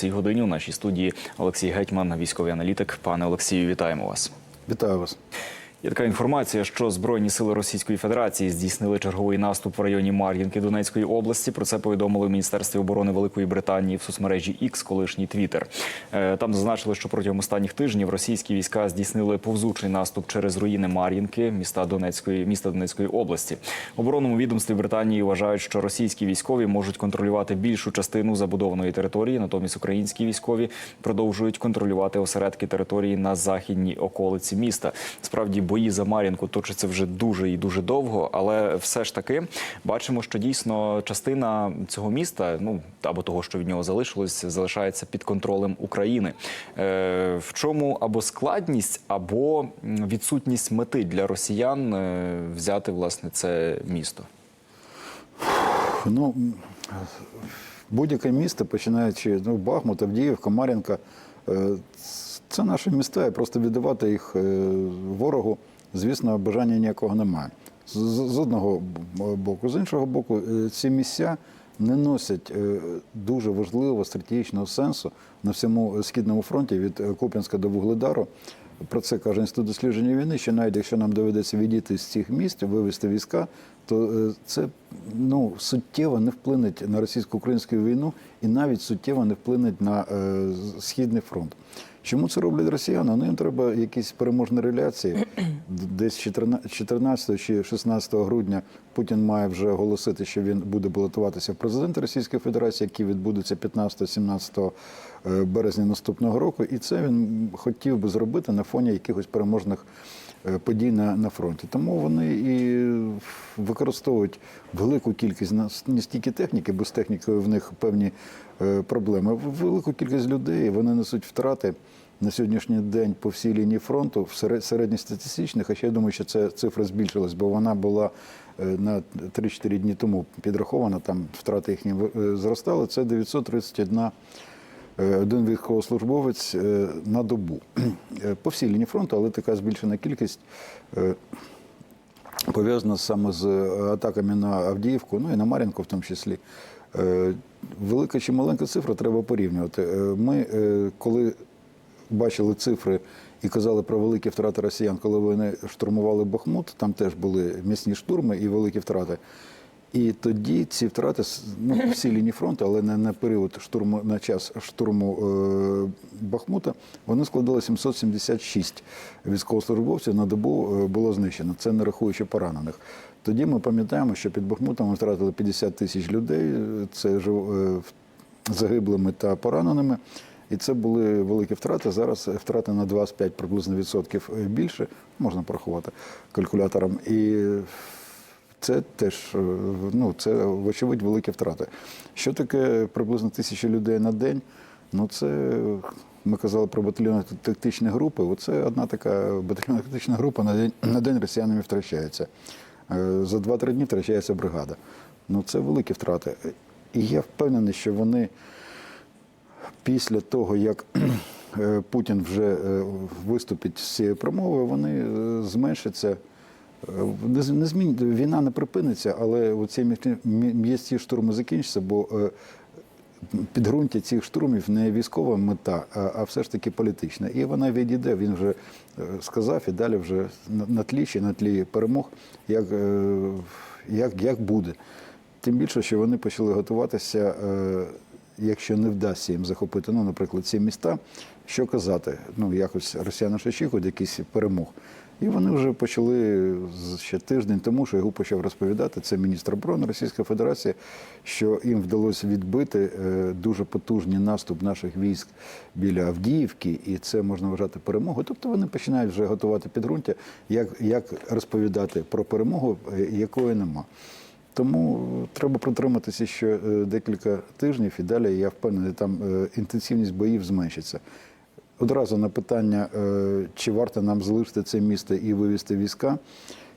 цій годині у нашій студії Олексій Гетьман, військовий аналітик. Пане Олексію, вітаємо вас. Вітаю вас. Є така інформація, що Збройні сили Російської Федерації здійснили черговий наступ в районі Мар'їнки Донецької області. Про це повідомили в Міністерстві оборони Великої Британії в соцмережі X, колишній Твіттер. Е, Там зазначили, що протягом останніх тижнів російські війська здійснили повзучий наступ через руїни Мар'їнки, міста Донецької міста Донецької області. Оборонному відомстві Британії вважають, що російські військові можуть контролювати більшу частину забудованої території, натомість українські військові продовжують контролювати осередки території на західній околиці міста. Справді бої за Мар'їнку точаться вже дуже і дуже довго, але все ж таки бачимо, що дійсно частина цього міста, ну або того, що від нього залишилось, залишається під контролем України. Е, в чому або складність, або відсутність мети для росіян е, взяти власне це місто. Ну, будь-яке місто, починаючи ну, Бахмут, Авдіївка, Мар'їнка, е, це наші міста, і просто віддавати їх е, ворогу, звісно, бажання ніякого немає. З, з- одного боку, з іншого боку, е, ці місця не носять е, дуже важливого стратегічного сенсу на всьому східному фронті від Куп'янська до Вугледару. Про це каже інститут дослідження війни. Що навіть якщо нам доведеться відійти з цих місць, вивести війська, то це ну суттєво не вплине на російсько-українську війну і навіть суттєво не вплине на е, східний фронт. Чому це роблять росіяни? Ну їм треба якісь переможні реляції. Десь 14 14 чи 16 грудня Путін має вже оголосити, що він буде балотуватися в президенти Російської Федерації, який відбудеться 15-17 е, березня наступного року. І це він хотів би зробити на фоні якихось переможних подій на, на фронті. Тому вони і використовують велику кількість не стільки техніки, бо з технікою в них певні е, проблеми. Велику кількість людей вони несуть втрати на сьогоднішній день по всій лінії фронту в серед- середньостатистичних, хоча я думаю, що ця цифра збільшилась, бо вона була е, на 3-4 дні тому підрахована, там втрати їхні е, зростали. Це 931 е, один військовослужбовець е, на добу Е, по всій лінії фронту, але така збільшена кількість е, пов'язана саме з е, атаками на Авдіївку, ну і на Мар'їнку в тому числі. Е, Велика чи маленька цифра треба порівнювати. Е, Ми, е, коли бачили цифри і казали про великі втрати росіян, коли вони штурмували Бахмут, там теж були м'ясні штурми і великі втрати. І тоді ці втрати ну, по всій лінії фронту, але не на період штурму на час штурму е, Бахмута, вони складали 776 військовослужбовців на добу е, було знищено. Це не рахуючи поранених. Тоді ми пам'ятаємо, що під Бахмутом ми втратили 50 тисяч людей. е, Це е, загиблими та пораненими. І це були великі втрати. Зараз втрати на 25 приблизно відсотків більше, можна порахувати калькулятором. І це теж е, ну, це, вочевидь, великі втрати. Що таке приблизно тисяча людей на день? Ну, це ми казали про батальйонно тактичні групи. Оце одна така батальйонна тактична група на день, на день росіянами втрачається. Е, За 2-3 дні втрачається бригада. Ну, це великі втрати. І я впевнений, що вони після того, як е, Путін вже виступить з цією промовою, вони зменшаться. Е, Не, змін... Війна не припиниться, але ці м'ясні штурми закінчаться, бо е, підґрунтя цих штурмів не військова мета, а, все ж таки політична. І вона відійде. Він вже е, сказав, і далі вже на, тлі чи на тлі перемог, як, як, як буде. Тим більше, що вони почали готуватися, якщо не вдасться їм захопити, ну, наприклад, ці міста, що казати? Ну, якось росіяни ж очікують якийсь перемог. І вони вже почали ще тиждень тому, що його почав розповідати. Це міністр оборони Російської Федерації, що їм вдалося відбити е, дуже потужний наступ наших військ біля Авдіївки, і це можна вважати перемогою. Тобто вони починають вже готувати підґрунтя, як, як розповідати про перемогу, е, якої нема. Тому треба протриматися ще е, декілька тижнів і далі я впевнений, там е, інтенсивність боїв зменшиться. Одразу на питання, е, чи варто нам залишити це місто і вивезти війська.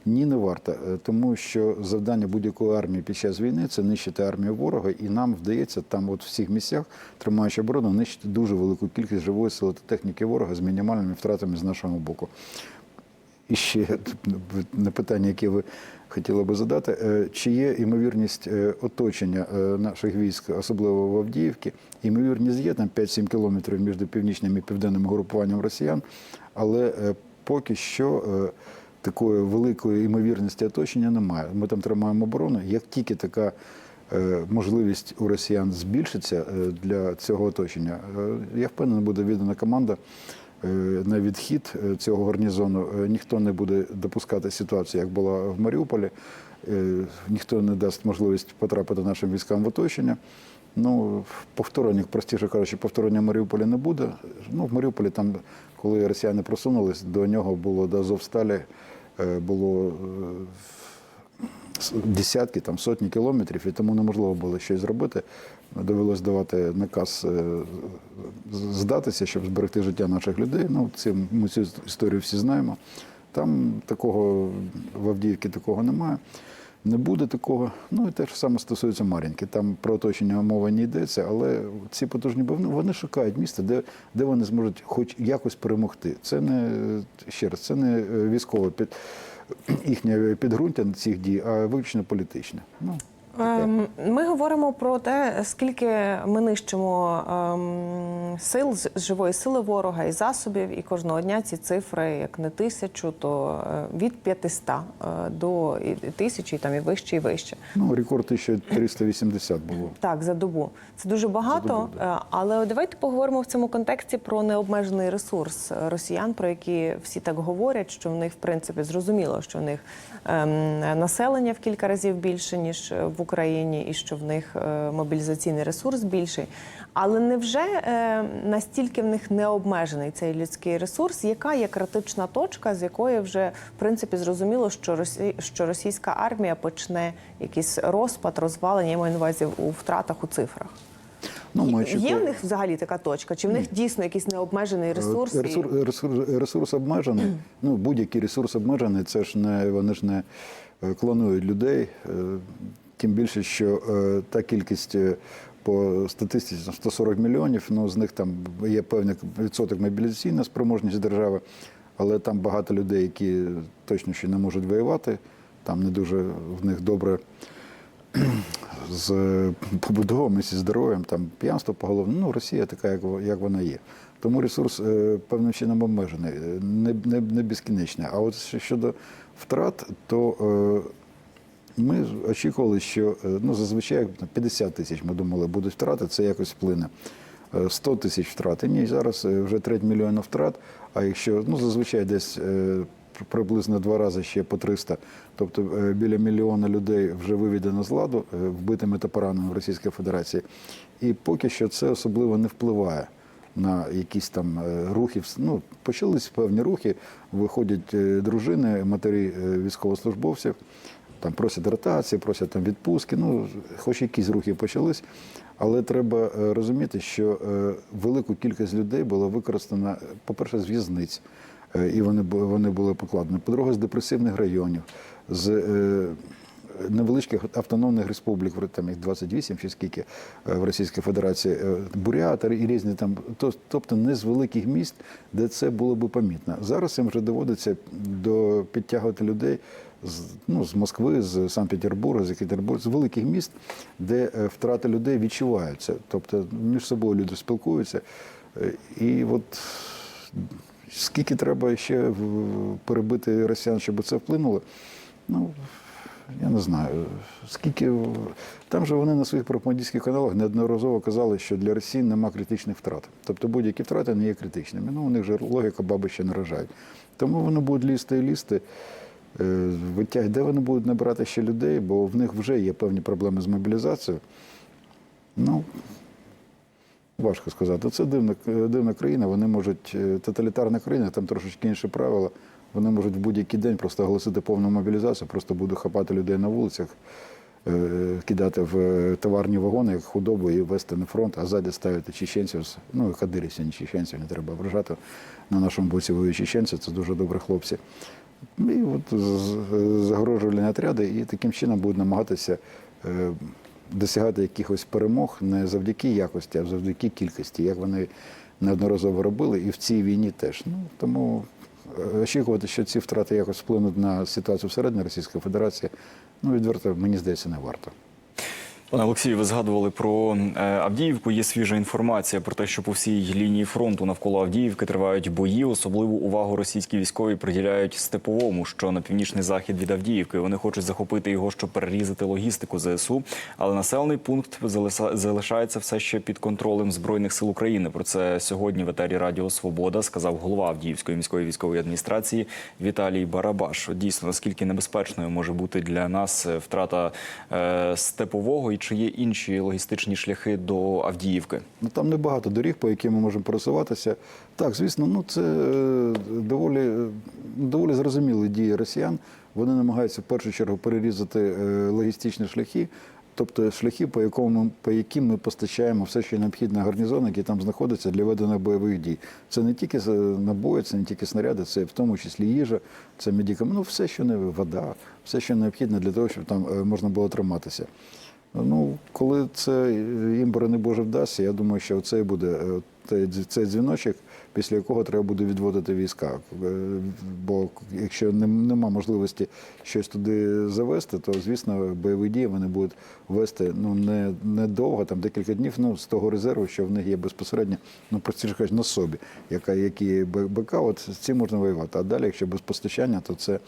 Ні, не варто, Е, тому що завдання будь-якої армії під час війни це нищити армію ворога, і нам вдається там, от в всіх місцях, тримаючи оборону, нищити дуже велику кількість живої сили та техніки ворога з мінімальними втратами з нашого боку. І ще на питання, яке ви хотіли би задати, е, чи є ймовірність е, оточення е, наших військ, особливо в Авдіївці? Ймовірність є там 5-7 кілометрів між північним і південним групуванням росіян, але поки що такої великої ймовірності оточення немає. Ми там тримаємо оборону. Як тільки така можливість у росіян збільшиться для цього оточення, я впевнений, буде віддана команда на відхід е, цього гарнізону. Е, Ніхто не буде допускати ситуацію, як була в Маріуполі. Е, Ніхто не дасть можливість потрапити нашим військам в оточення. Ну, повторення, простіше кажучи, повторення Маріуполя не буде. Ну, в Маріуполі там, коли росіяни просунулись, до нього було до Азовсталі е, було е, десятки, там сотні кілометрів, і тому неможливо було щось зробити. Довелось давати наказ е, здатися, щоб зберегти життя наших людей. Ну, це, ми цю історію всі знаємо. Там такого в Авдіївці такого немає. Не буде такого. Ну і те ж саме стосується Мар'їнки. Там про оточення мова не йдеться, але ці потужні бавни вони шукають місце, де, де вони зможуть хоч якось перемогти. Це не ще раз, це не е, військове під їхнє підґрунтя цих дій, а виключно політичне. Ну. Ем, Ми говоримо про те, скільки ми нищимо ем, сил з- живої сили ворога і засобів, і кожного дня ці цифри, як не тисячу, то е, від 500 е, до тисячі, і там і вище, і вище. ну рекорд 1380 було. Так, за добу. Це дуже багато. добу, е, Але давайте поговоримо в цьому контексті про необмежений ресурс росіян, про які всі так говорять, що в них в принципі зрозуміло, що в них ем, населення в кілька разів більше ніж в Україні, і що в них мобілізаційний ресурс більший. Але невже е, настільки в них необмежений цей людський ресурс? Яка є критична точка, з якої вже в принципі зрозуміло, що Росі... що російська армія почне якийсь розпад, розвалення, я маю на увазі у втратах у цифрах? Ну, ми Є в них взагалі така точка? Чи в них дійсно якийсь необмежений ресурс? і- Ресурс, ресурс, ресурс обмежений. Ну, будь-який ресурс обмежений, це ж не вони ж не е, клонують людей. Е, Тим більше, що е, та кількість е, по статистиці 140 мільйонів, ну з них там є певний відсоток мобілізаційна спроможність держави, але там багато людей, які точно ще не можуть воювати. Там не дуже в них добре з побудовами, зі здоров'ям, там п'янство поголовне. Ну, Росія така, як, як вона є. Тому ресурс е, певним чином обмежений, не, не, не безкінечний. А от щодо втрат, то е, ми очікували, що е, ну, зазвичай 50 тисяч ми думали, будуть втрати, це якось вплине. Е, 100 тисяч втрат. Ні, зараз е, вже треть мільйона втрат. А якщо ну, зазвичай десь е, приблизно два рази ще по 300, тобто е, біля мільйона людей вже виведено з ладу е, вбитими та пораненими в Російській Федерації. І поки що це особливо не впливає на якісь там е, рухи. Ну, почались певні рухи, виходять е, дружини, матері е, військовослужбовців, там просять ротації, просять там відпустки. Ну, хоч якісь рухи почались, але треба е, розуміти, що е, велику кількість людей було використано, е, по-перше, з в'язниць, е, і вони, вони були покладені. По-друге, з депресивних районів, з невеличких автономних республік, там їх 28 чи скільки в Російській Федерації, е, і різні там, тобто не з великих міст, де це було би помітно. Зараз їм вже доводиться до підтягувати людей з, ну, з Москви, з Санкт-Петербурга, з Екатеринбурга, з великих міст, де е, втрати людей відчуваються. Тобто між собою люди спілкуються. Е, І от скільки треба ще перебити росіян, щоб це вплинуло, ну. Я не знаю, скільки там же вони на своїх пропагандистських каналах неодноразово казали, що для Росії нема критичних втрат. Тобто будь-які втрати не є критичними. Ну, у них же логіка баби ще не рожають. Тому вони будуть лізти і лізти. Е, де вони будуть набирати ще людей, бо в них вже є певні проблеми з мобілізацією. Ну, важко сказати. Це дивна, дивна країна. Вони можуть, е, тоталітарна країна, там трошечки інші правила. Вони можуть в будь-який день просто оголосити повну мобілізацію, просто будуть хапати людей на вулицях, е, кидати в е, товарні вагони, худобу, і вести на фронт, а ззаді ставити чеченців, ну і кадирівців, не чеченців, не треба вражати. На нашому боці воюють чеченці, це дуже добрі хлопці. І от загрожувальні отряди, і таким чином будуть намагатися е, досягати якихось перемог не завдяки якості, а завдяки кількості, як вони неодноразово робили, і в цій війні теж. Ну тому е, очікувати, що ці втрати якось вплинуть на ситуацію всередині Російської Федерації, ну відверто мені здається, не варто. Пане Олексію, ви згадували про е, Авдіївку. Є свіжа інформація про те, що по всій лінії фронту навколо Авдіївки тривають бої. Особливу увагу російські військові приділяють степовому, що на північний захід від Авдіївки. Вони хочуть захопити його, щоб перерізати логістику ЗСУ. Але населений пункт залишається все ще під контролем збройних сил України. Про це сьогодні в етері Радіо Свобода сказав голова Авдіївської міської військової адміністрації Віталій Барабаш. Дійсно, наскільки небезпечною може бути для нас е, втрата е, степового і чи є інші логістичні шляхи до Авдіївки? Ну там небагато доріг, по яким ми можемо пересуватися. Так, звісно, ну це е, доволі, е, доволі зрозумілі дії росіян. Вони намагаються в першу чергу перерізати е, логістичні шляхи, тобто шляхи, по якому по яким ми постачаємо все, що необхідне гарнізону, який там знаходиться для ведення бойових дій. Це не тільки набої, це не тільки снаряди, це в тому числі їжа, це медикаменти, ну все, що не вода, все, що необхідне для того, щоб там можна було триматися. Ну, коли це їм борони Боже вдасться, я думаю, що це буде е, цей дзвіночок, після якого треба буде відводити війська. Е, Бо якщо нем- нема можливості щось туди завести, то звісно бойові дії вони будуть вести ну не, не довго, там декілька днів, ну з того резерву, що в них є безпосередньо, ну простіше кажучи, на собі, яка які БК, от з цим можна воювати. А далі, якщо без постачання, то це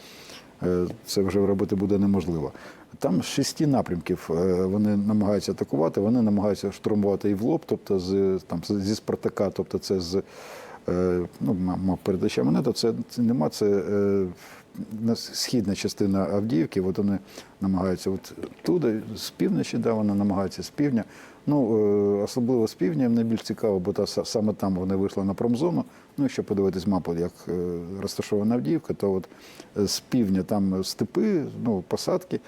е, це вже робити буде неможливо. Там з шести напрямків е, вони намагаються атакувати, вони намагаються штурмувати і в лоб, тобто з, там, зі Спартака, тобто це з е, ну, передача мене, то це, це нема, це е, східна частина Авдіївки, от вони намагаються от туди, з півночі, да, вони намагаються з півдня. Ну, особливо з півдня найбільш цікаво, бо та, саме там вони вийшли на промзону. Ну, якщо подивитись мапу, як розташована Авдіївка, то от з півдня там степи, ну, посадки,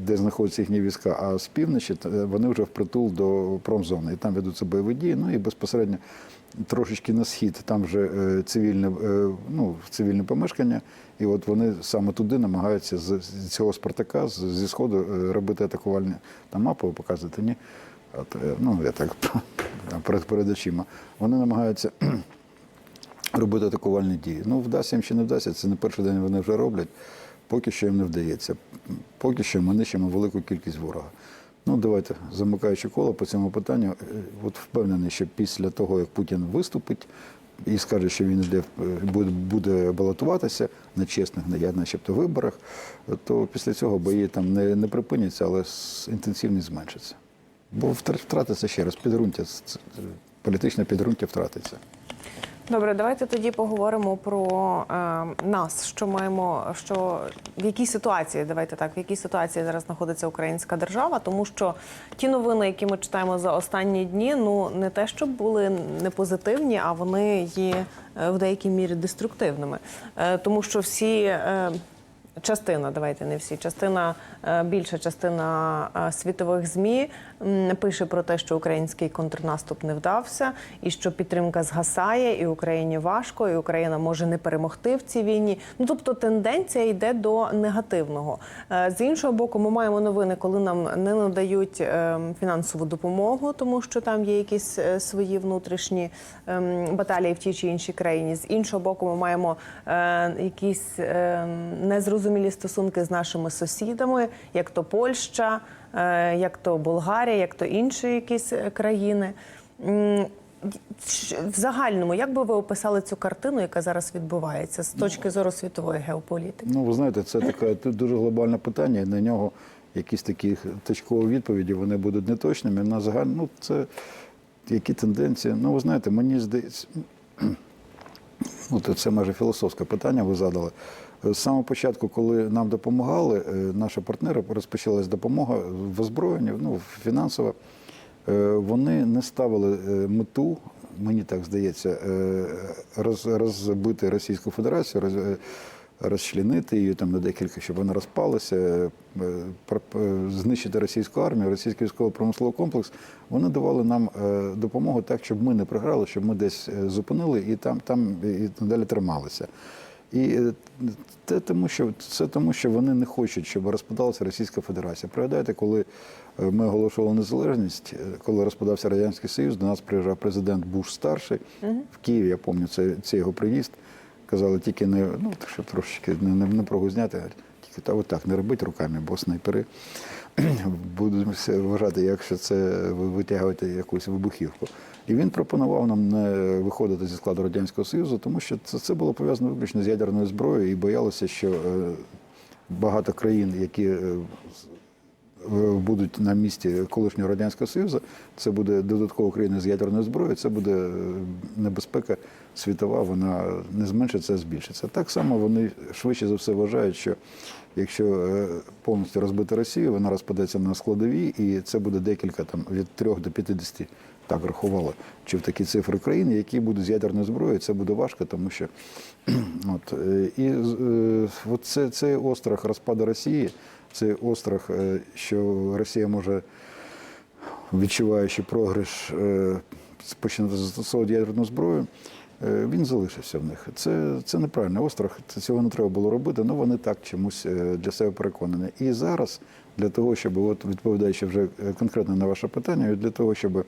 де знаходяться їхні війська, а з півночі е, вони вже впритул до промзони. І там ведуться бойові дії, ну і безпосередньо трошечки на схід, там вже е, цивільне, е, ну, цивільне помешкання. І от вони саме туди намагаються з цього Спартака, зі сходу е, робити атакувальні там мапу, ви показуєте, ні? От, е, ну, я так перед очима. Вони намагаються робити атакувальні дії. Ну, вдасться їм чи не вдасться, це не перший день вони вже роблять. Поки що їм не вдається. Поки що ми нищимо велику кількість ворога. Ну, давайте, замикаючи коло по цьому питанню, е, от впевнений, що після того, як Путін виступить і скаже, що він йде, е, буде, балотуватися на чесних, на я- начебто виборах, то після цього бої там не, не припиняться, але інтенсивність зменшиться. Бо втратиться ще раз підґрунтя, політичне підґрунтя втратиться. Добре, давайте тоді поговоримо про е, нас. Що маємо, що в якій ситуації, давайте так, в якій ситуації зараз знаходиться українська держава, тому що ті новини, які ми читаємо за останні дні, ну не те, щоб були не позитивні, а вони є е, в деякій мірі деструктивними, Е, тому що всі. е, Частина, давайте не всі. Частина е, більша частина е, світових змі пише про те, що український контрнаступ не вдався, і що підтримка згасає, і Україні важко, і Україна може не перемогти в цій війні. Ну тобто тенденція йде до негативного. Е, З іншого боку, ми маємо новини, коли нам не надають е, фінансову допомогу, тому що там є якісь свої внутрішні ем, баталії в тій чи іншій країні. З іншого боку, ми маємо якісь е, незрозумілі стосунки з нашими сусідами, як то Польща, е, як то Болгарія, як то інші якісь е, країни. В загальному, як би ви описали цю картину, яка зараз відбувається з точки зору світової геополітики? Ну, ви знаєте, це таке дуже глобальне питання, і на нього якісь такі точкові відповіді вони будуть неточними. На загаль, ну, це які тенденції. Ну, ви знаєте, мені здається, ну, це майже філософське питання ви задали. З самого початку, коли нам допомагали, е, наші партнери розпочалась допомога в озброєнні, ну, фінансова. Е, Вони не ставили е, мету, мені так здається, роз, розбити Російську Федерацію, роз, розчленити її там на декілька, щоб вона розпалася, знищити російську армію, російський військово-промисловий комплекс. Вони давали нам допомогу так, щоб ми не програли, щоб ми десь зупинили і там, там і надалі трималися. І е, це тому, що це тому, що вони не хочуть, щоб розпадалася Російська Федерація. Пригадайте, коли е, ми оголошували незалежність, е, коли розпадався Радянський Союз, до нас приїжджав президент Буш старший в Києві. Я пам'ятаю, це, це його приїзд. казали, тільки не ну так, щоб трошечки не, не, не прогузняти, а тільки та отак не робити руками, бо снайпери будуть вважати, якщо це ви витягуєте якусь вибухівку. І він пропонував нам не виходити зі складу радянського союзу, тому що це, це було пов'язано виключно з ядерною зброєю, і боялося, що е, багато країн, які е, е, будуть на місці колишнього радянського союзу, це буде додаткова країна з ядерною зброєю, це буде небезпека світова, вона не зменшиться, а збільшиться. Так само вони швидше за все вважають, що якщо повністю розбити Росію, вона розпадеться на складові, і це буде декілька там від 3 до 50, так рахували, чи в такі цифри країн, які будуть з ядерною зброєю, це буде важко, тому що от, е, і е, от це, цей острах розпаду Росії, цей острах, е, що Росія може відчуваючи програш, починати застосовувати ядерну зброю, він залишився в них. Це, це неправильно. Острах це цього не треба було робити, але вони так чомусь для себе переконані. І зараз для того, щоб от відповідаючи вже конкретно на ваше питання, для того, щоб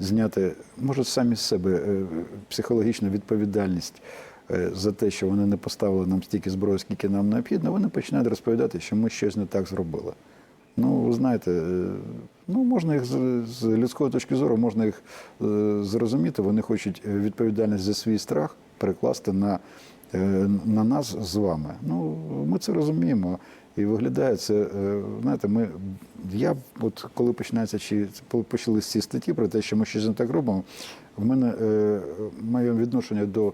зняти, може, самі з себе е, психологічну відповідальність. е, За те, що вони не поставили нам стільки зброї, скільки нам необхідно, вони починають розповідати, що ми щось не так зробили. Ну, ви знаєте, е, ну можна їх з, людської точки зору, можна їх зрозуміти. Вони хочуть відповідальність за свій страх перекласти на, на нас з вами. Ну, ми це розуміємо. І виглядає це, е, знаєте, ми я от коли починається чи почали ці статті про те, що ми щось не так робимо, в мене е, моє відношення до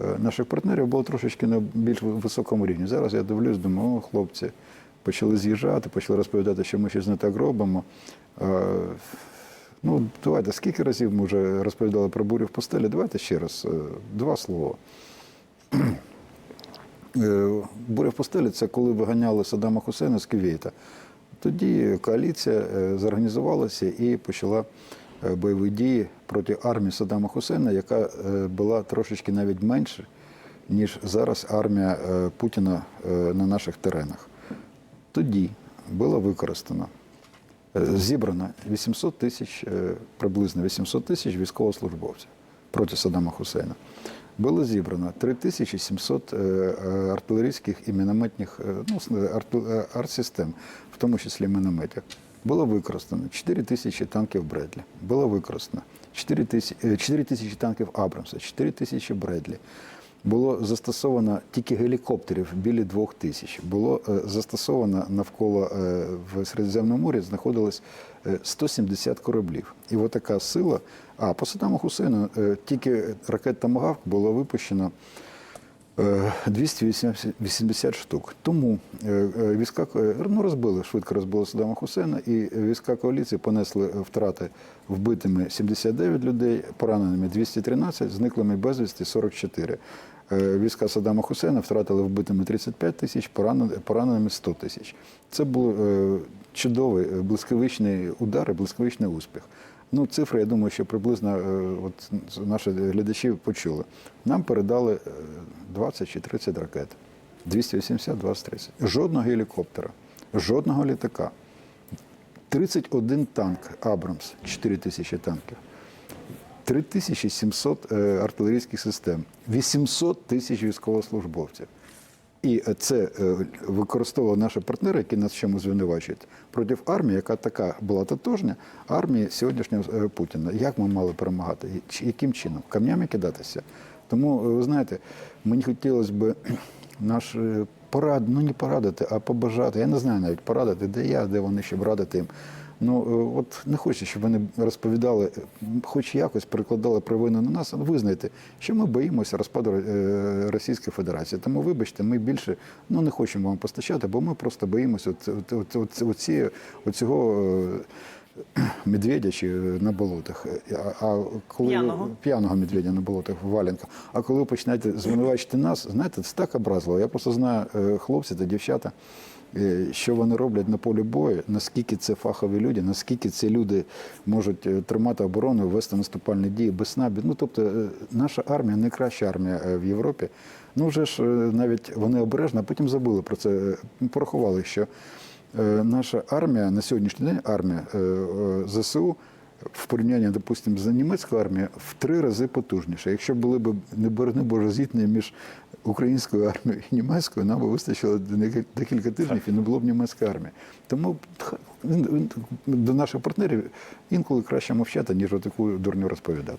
е, наших партнерів було трошечки на більш високому рівні. Зараз я дивлюсь, думаю, о, хлопці, почали з'їжджати, почали розповідати, що ми щось не так робимо. Ну, давайте, скільки разів ми вже розповідали про бурю в постелі? Давайте ще раз, два слова. Е, Буря в постелі це коли виганяли Саддама Хусейна з Кувейта. Тоді коаліція е, зорганізувалася і почала е, бойові дії проти армії Саддама Хусейна, яка була трошечки навіть менше, ніж зараз армія Путіна на наших теренах. Тоді було використано, зібрано 800 тисяч, приблизно 800 тисяч військовослужбовців проти Саддама Хусейна. Було зібрано 3700 е, е, артилерійських і мінометних е, ну, арт- артсистем, в тому числі мінометів. Було використано 4 тисячі танків Бредлі. Було використано 4 тисячі, 4 тисячі танків Абрамса, 4 тисячі Бредлі. Було застосовано тільки гелікоптерів біля двох тисяч. Було застосовано навколо в Середземному морі знаходилось 170 кораблів. І от така сила. А по Саддаму Хусейну е, тільки ракет Томагавк було випущено е, 280 штук. Тому е, е, війська ну, розбили, швидко розбили Саддама Хусейна, і війська коаліції понесли е, втрати вбитими 79 людей, пораненими 213, зниклими безвісті 44. Е, Війська Саддама Хусейна втратили вбитими 35 тисяч, поранен- пораненими 100 тисяч. Це був е, чудовий е, блискавичний удар і блискавичний успіх. Ну, цифри, я думаю, що приблизно от, наші глядачі почули. Нам передали е, 20 чи 30 ракет. 280, 20, 30. Жодного гелікоптера, жодного літака. 31 танк Абрамс, 4 тисячі танків. 3700 е, артилерійських систем, 800 тисяч військовослужбовців. І е, це е, використовували наші партнери, які нас в чому звинувачують, проти армії, яка така була тотожня, армії сьогоднішнього Путіна. Як ми мали перемагати? Яким чином? Камнями кидатися. Тому, ви знаєте, мені хотілося б наш порад, ну не порадити, а побажати. Я не знаю навіть порадити, де я, де вони, щоб радити їм. Ну е, от не хочу, щоб вони розповідали, е, хоч якось перекладали провину на нас. Визнайте, що ми боїмося розпаду е, Російської Федерації. Тому, вибачте, ми більше ну не хочемо вам постачати, бо ми просто боїмося от, от, от, от, оці, оцього медведя чи на болотах. А, коли П'яного. п'яного медведя на болотах в валенках. А коли ви починаєте звинувачити нас, знаєте, це так образливо. Я просто знаю хлопці та дівчата, що вони роблять на полі бою, наскільки це фахові люди, наскільки ці люди можуть е, тримати оборону, вести наступальні дії без снабі. Ну тобто, е, наша армія найкраща армія е, в Європі. Ну вже ж е, навіть вони обережно, а потім забули про це. е, Порахували, що е, наша армія на сьогоднішній день армія е, е, ЗСУ в порівнянні, допустимо, з німецькою армією в три рази потужніше. Якщо були б не борни боже зіткнення між українською армією і німецькою, нам би вистачило декілька тижнів і не було б німецької армії. Тому до наших партнерів інколи краще мовчати, ніж отаку дурню розповідати.